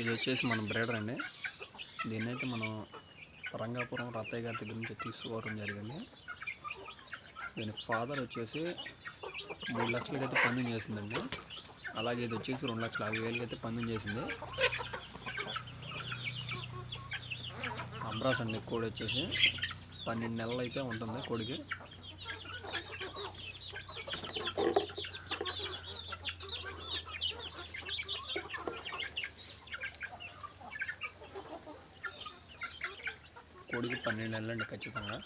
ఇది వచ్చేసి మన బ్రేడర్ అండి. దీన్ని అయితే మనం రంగాపురం రత్తయ్య గారి దగ్గర నుంచి తీసుకోవడం జరిగింది. దీని ఫాదర్ వచ్చేసి మూడు లక్షలకైతే పందెం చేసిందండి. అలాగే ఇది వచ్చేసి రెండు లక్షల యాభై వేలకైతే అయితే పందెం చేసింది. అబ్రాస్ అండి కోడి వచ్చేసి పన్నెండు నెలలు అయితే ఉంటుంది కోడికి. కోడికి పన్నెండు నెలలు అండి ఖచ్చితంగా.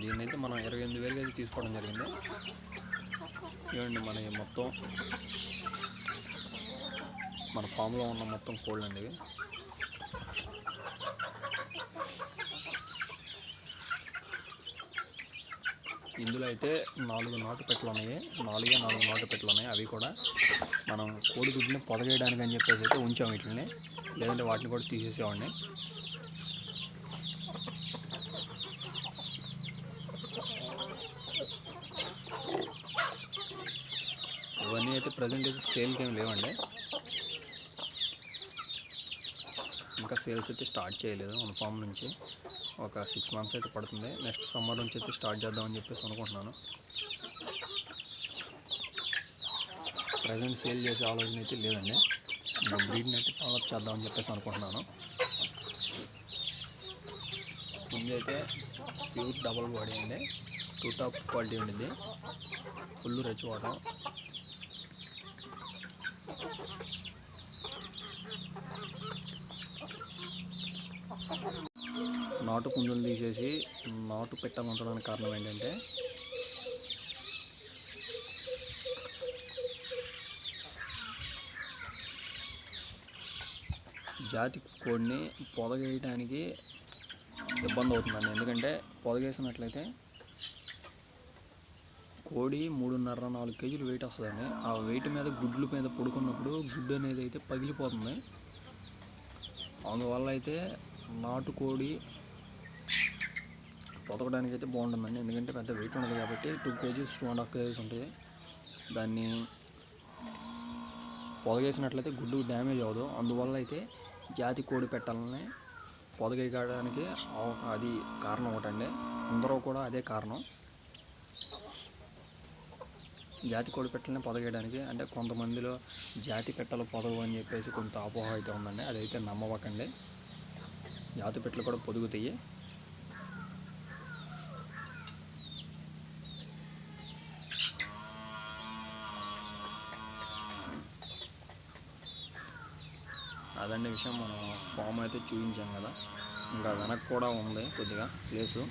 దీన్ని అయితే మనం ఇరవై ఎనిమిది వేలకి అయితే తీసుకోవడం జరిగింది. ఇవ్వండి మన మొత్తం. మన ఫామ్లో ఉన్న మొత్తం కోళ్ళు అండి ఇవి. ఇందులో అయితే నాలుగు నాటు పెట్టలు ఉన్నాయి నాలుగే నాలుగు నాటు పెట్టలు ఉన్నాయి అవి కూడా మనం కోడిగుడ్ని పొదగేయడానికి అని చెప్పేసి అయితే ఉంచాం వీటిని. లేదంటే వాటిని కూడా తీసేసేవాడిని. ఇవన్నీ అయితే ప్రజెంట్ అయితే సేల్కి ఏమి లేవండి. ఇంకా సేల్స్ అయితే స్టార్ట్ చేయలేదు మన ఫామ్ నుంచి. ఒక సిక్స్ మంత్స్ అయితే పడుతుంది. నెక్స్ట్ సమ్మర్ నుంచి అయితే స్టార్ట్ చేద్దామని చెప్పేసి అనుకుంటున్నాను. ప్రజెంట్ సేల్ చేసే ఆలోచన అయితే లేదండి. ఇంకా బ్రీడ్ని అయితే డెవలప్ చేద్దామని చెప్పేసి అనుకుంటున్నాను. ముందైతే ప్యూర్ డబుల్ బాడీ అండి. టూ టాప్ క్వాలిటీ ఉండింది ఫుల్ రెచ్చిపోవటం నాటు పుంజులు తీసేసి నాటు పెట్టాలి ఉంచడానికి కారణం ఏంటంటే జాతి కోడిని పొదగేయడానికి ఇబ్బంది అవుతుందండి. ఎందుకంటే పొదగేసినట్లయితే కోడి మూడున్నర నాలుగు కేజీలు వెయిట్ వస్తుందండి. ఆ వెయిట్ మీద గుడ్ల మీద పడుకున్నప్పుడు గుడ్డు అనేది అయితే పగిలిపోతుంది. అందువల్ల అయితే నాటుకోడి పొదగడానికి అయితే బాగుంటుందండి. ఎందుకంటే పెద్ద వెయిట్ ఉండదు కాబట్టి two kgs two and half kgs ఉంటుంది దాన్ని పొదగేసినట్లయితే గుడ్డు డ్యామేజ్ అవ్వదు. అందువల్ల అయితే జాతి కోడి పెట్టాలని పొదగేయడానికి అది కారణం ఒకటండి. అందరూ కూడా అదే కారణం. జాతి కోడి పెట్టలని పొదగేయడానికి అంటే కొంతమందిలో జాతి పెట్టలు పొదవు అని చెప్పేసి కొంత అపోహ అయితే ఉందండి. అదైతే నమ్మవకండి. జాతి పెట్టలు కూడా పొదుగుతాయి. అదండి విషయం మనం ఫామ్ అయితే చూపించాం కదా. ఇంకా వెనక్కి కూడా ఉంది కొద్దిగా ప్లేసు